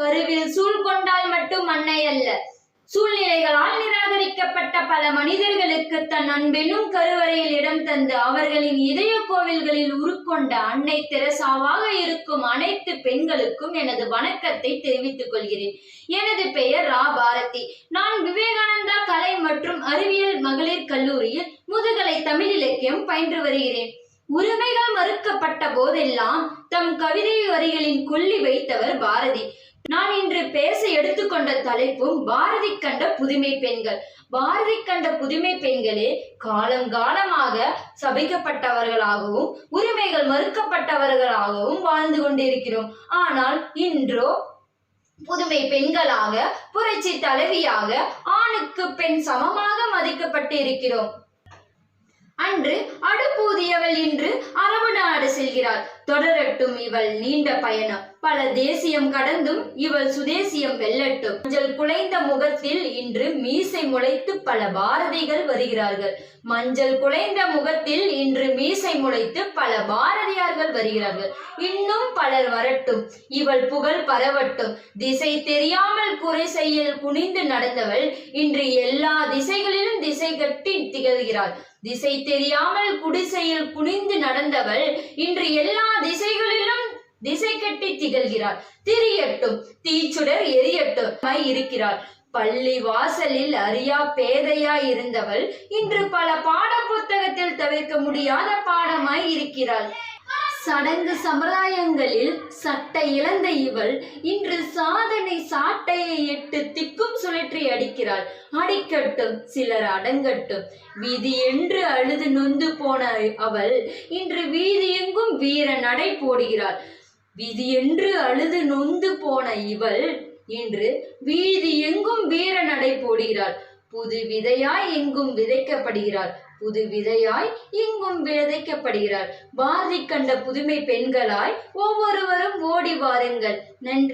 கருவில் சூழ் கொண்டால் மட்டும் அன்னை அல்ல. சூழ்நிலைகளால் நிராகரிக்கப்பட்ட பல மனிதர்களுக்கு தன் அன்பெனும் கருவறையில் இடம் தந்து அவர்களின் இதய கோவில்களில் உருக்கொண்ட அன்னை தெரசாவாக இருக்கும் அனைத்து பெண்களுக்கும் எனது வணக்கத்தை தெரிவித்துக் கொள்கிறேன். எனது பெயர் ரா பாரதி. நான் விவேகானந்தா கலை மற்றும் அறிவியல் மகளிர் கல்லூரியில் முதுகலை தமிழ் இலக்கியம் பயின்று வருகிறேன். உரிமைகள் மறுக்கப்பட்ட போதெல்லாம் தம் கவிதை வரிகளின் கொல்லி வைத்தவர் பாரதி. நான் இன்று பேச எடுத்துக்கொண்ட தலைப்பும் பாரதி கண்ட புதுமை பெண்கள். பாரதி கண்ட புதுமை பெண்களே காலங்காலமாக சபிக்கப்பட்டவர்களாகவும் உரிமைகள் மறுக்கப்பட்டவர்களாகவும் வாழ்ந்து கொண்டிருக்கிறோம். ஆனால் இன்றோ புதுமை பெண்களாக புரட்சி தலைவியாக ஆணுக்கு பெண் சமமாக மதிக்கப்பட்டு இருக்கிறோம் அன்று அடுப்பூதியவள் இன்று செல்கிறாள் தொடரட்டும் இவள் நீண்ட பயணம். பல தேசியம் கடந்தும் இவள் சுதேசியம் வெல்லட்டும். மஞ்சள் குலைந்த முகத்தில் இன்று மீசை முளைத்து பல பாரதிகள் வருகிறார்கள். மஞ்சள் குலைந்த முகத்தில் இன்று மீசை முளைத்து பல பாரதியார்கள் வருகிறார்கள். இன்னும் பலர் வரட்டும். இவள் புகழ் பரவட்டும். திசை தெரியாமல் குறை செய்யல் குனிந்து நடந்தவள் இன்று எல்லா திசைகளிலும் திசை கட்டி திகழ்கிறாள். திசை தெரியாமல் குடிசையில் குனிந்து நடந்தவள் இன்று எல்லா திசைகளிலும் திசை கட்டி திகழ்கிறாள். திரியட்டும் தீச்சுடர் எரியட்டும். இருக்கிறாள். பள்ளி வாசலில் அறியா பேதையா இருந்தவள் இன்று பல பாட புத்தகத்தில் தவிர்க்க முடியாத பாடமாய் இருக்கிறாள். சடங்கு சம்பிரதாயங்களில் சட்ட இழந்த இவள் இன்று சாதனை எட்டு திக்கும் சுழற்றி அடிக்கிறாள். அடிக்கட்டும் சிலர் அடங்கட்டும். வீதி என்று அழுது நொந்து போன அவள் இன்று வீதி எங்கும் வீர நடை போடுகிறாள். வீதி என்று அழுது நொந்து போன இவள் இன்று வீதி எங்கும் வீர நடை போடுகிறாள். புது விதையாய் எங்கும் விதைக்கப்படுகிறாள். புது விதையாய் எங்கும் விதைக்கப்படுகிறாள். பாரதி கண்ட புதுமை பெண்களாய் ஒவ்வொருவரும் ஓடி வாருங்கள். நன்றி.